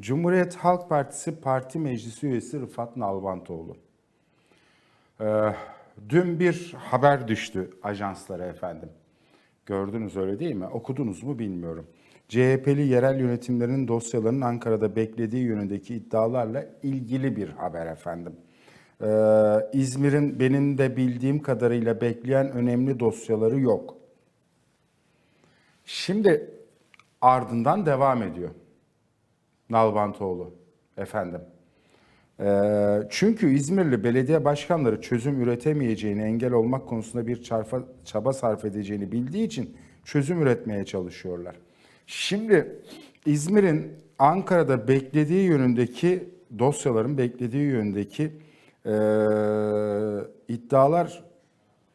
Cumhuriyet Halk Partisi Parti Meclisi üyesi Rıfat Nalbantoğlu. Ee, dün bir haber düştü ajanslara efendim. Gördünüz öyle değil mi? Okudunuz mu bilmiyorum. CHP'li yerel yönetimlerin dosyalarının Ankara'da beklediği yönündeki iddialarla ilgili bir haber efendim. Ee, İzmir'in benim de bildiğim kadarıyla bekleyen önemli dosyaları yok. Şimdi ardından devam ediyor. Nalbantoğlu efendim. Ee, çünkü İzmirli belediye başkanları çözüm üretemeyeceğini engel olmak konusunda bir çarfa, çaba sarf edeceğini bildiği için çözüm üretmeye çalışıyorlar. Şimdi İzmir'in Ankara'da beklediği yönündeki dosyaların beklediği yönündeki e, iddialar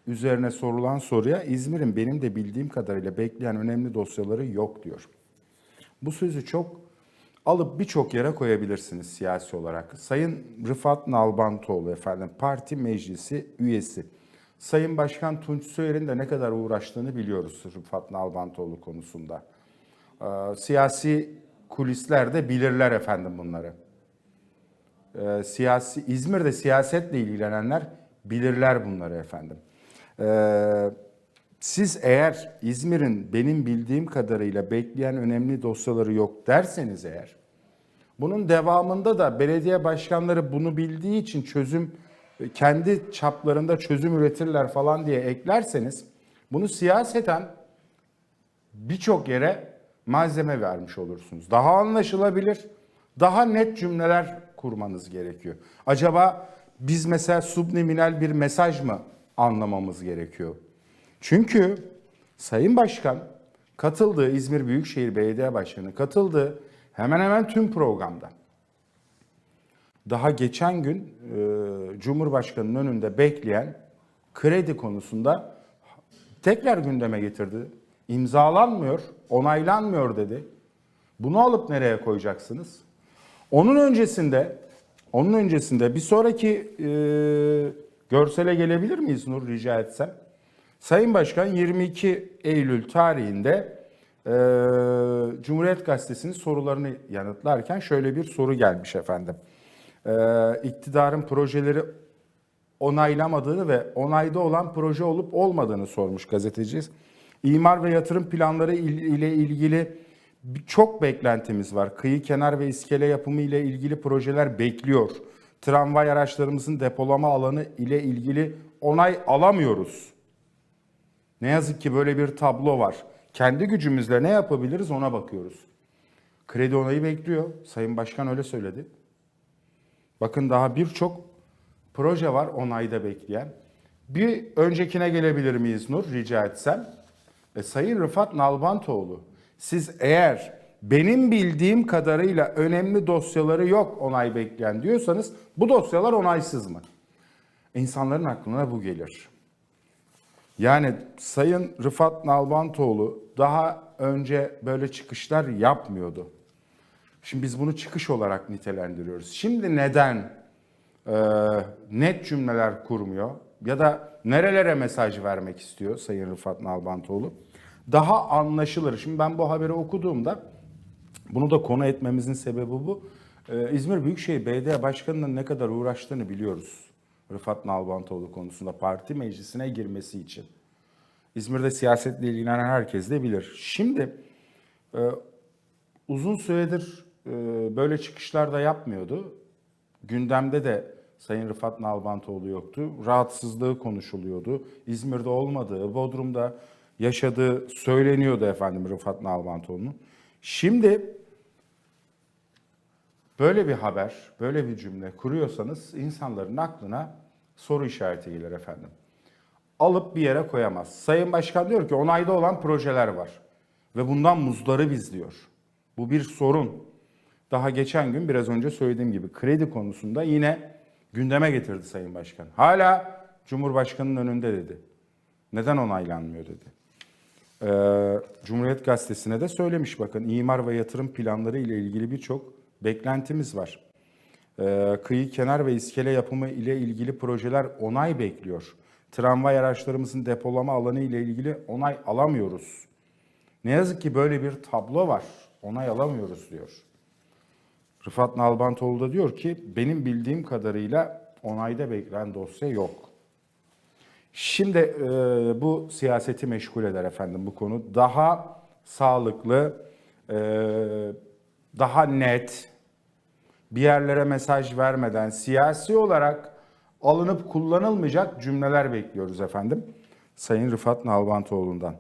üzerine sorulan soruya İzmir'in benim de bildiğim kadarıyla bekleyen önemli dosyaları yok diyor. Bu sözü çok alıp birçok yere koyabilirsiniz siyasi olarak. Sayın Rıfat Nalbantoğlu efendim parti meclisi üyesi. Sayın Başkan Tunç Soyer'in de ne kadar uğraştığını biliyoruz Rıfat Nalbantoğlu konusunda. Ee, siyasi kulislerde bilirler efendim bunları. Ee, siyasi İzmir'de siyasetle ilgilenenler bilirler bunları efendim. Ee, siz eğer İzmir'in benim bildiğim kadarıyla bekleyen önemli dosyaları yok derseniz eğer, bunun devamında da belediye başkanları bunu bildiği için çözüm kendi çaplarında çözüm üretirler falan diye eklerseniz bunu siyaseten birçok yere malzeme vermiş olursunuz. Daha anlaşılabilir, daha net cümleler kurmanız gerekiyor. Acaba biz mesela subliminal bir mesaj mı anlamamız gerekiyor? Çünkü Sayın Başkan katıldığı İzmir Büyükşehir Belediye Başkanı katıldığı hemen hemen tüm programda. Daha geçen gün e, Cumhurbaşkanı'nın önünde bekleyen kredi konusunda tekrar gündeme getirdi. İmzalanmıyor, onaylanmıyor dedi. Bunu alıp nereye koyacaksınız? Onun öncesinde, onun öncesinde bir sonraki e, görsele gelebilir miyiz Nur rica etsem? Sayın Başkan 22 Eylül tarihinde e, Cumhuriyet Gazetesi'nin sorularını yanıtlarken şöyle bir soru gelmiş efendim. E, iktidarın projeleri onaylamadığını ve onayda olan proje olup olmadığını sormuş gazeteci. İmar ve yatırım planları il- ile ilgili çok beklentimiz var. Kıyı, kenar ve iskele yapımı ile ilgili projeler bekliyor. Tramvay araçlarımızın depolama alanı ile ilgili onay alamıyoruz. Ne yazık ki böyle bir tablo var. Kendi gücümüzle ne yapabiliriz ona bakıyoruz. Kredi onayı bekliyor. Sayın Başkan öyle söyledi. Bakın daha birçok proje var onayda bekleyen. Bir öncekine gelebilir miyiz Nur rica etsem? E, Sayın Rıfat Nalbantoğlu, siz eğer benim bildiğim kadarıyla önemli dosyaları yok onay bekleyen diyorsanız bu dosyalar onaysız mı? İnsanların aklına bu gelir. Yani Sayın Rıfat Nalbantoğlu daha önce böyle çıkışlar yapmıyordu. Şimdi biz bunu çıkış olarak nitelendiriyoruz. Şimdi neden e, net cümleler kurmuyor ya da nerelere mesaj vermek istiyor Sayın Rıfat Nalbantoğlu? Daha anlaşılır. Şimdi ben bu haberi okuduğumda bunu da konu etmemizin sebebi bu. Ee, İzmir Büyükşehir Belediye Başkanı'nın ne kadar uğraştığını biliyoruz. Rıfat Nalbantoğlu konusunda parti meclisine girmesi için. İzmir'de siyasetle ilgilenen herkes de bilir. Şimdi e, uzun süredir e, böyle çıkışlar da yapmıyordu. Gündemde de Sayın Rıfat Nalbantoğlu yoktu. Rahatsızlığı konuşuluyordu. İzmir'de olmadığı, Bodrum'da yaşadığı söyleniyordu efendim Rıfat Nalbantoğlu'nun. Şimdi böyle bir haber, böyle bir cümle kuruyorsanız insanların aklına soru işareti gelir efendim. Alıp bir yere koyamaz. Sayın Başkan diyor ki onayda olan projeler var ve bundan muzdaribız diyor. Bu bir sorun. Daha geçen gün biraz önce söylediğim gibi kredi konusunda yine gündeme getirdi Sayın Başkan. Hala Cumhurbaşkanı'nın önünde dedi. Neden onaylanmıyor dedi. Ee, Cumhuriyet Gazetesi'ne de söylemiş bakın imar ve yatırım planları ile ilgili birçok beklentimiz var. Ee, kıyı, kenar ve iskele yapımı ile ilgili projeler onay bekliyor. Tramvay araçlarımızın depolama alanı ile ilgili onay alamıyoruz. Ne yazık ki böyle bir tablo var. Onay alamıyoruz diyor. Rıfat Nalbantoğlu da diyor ki benim bildiğim kadarıyla onayda bekleyen dosya yok. Şimdi e, bu siyaseti meşgul eder efendim bu konu. Daha sağlıklı, e, daha net, bir yerlere mesaj vermeden siyasi olarak alınıp kullanılmayacak cümleler bekliyoruz efendim. Sayın Rıfat Nalbantoğlu'ndan.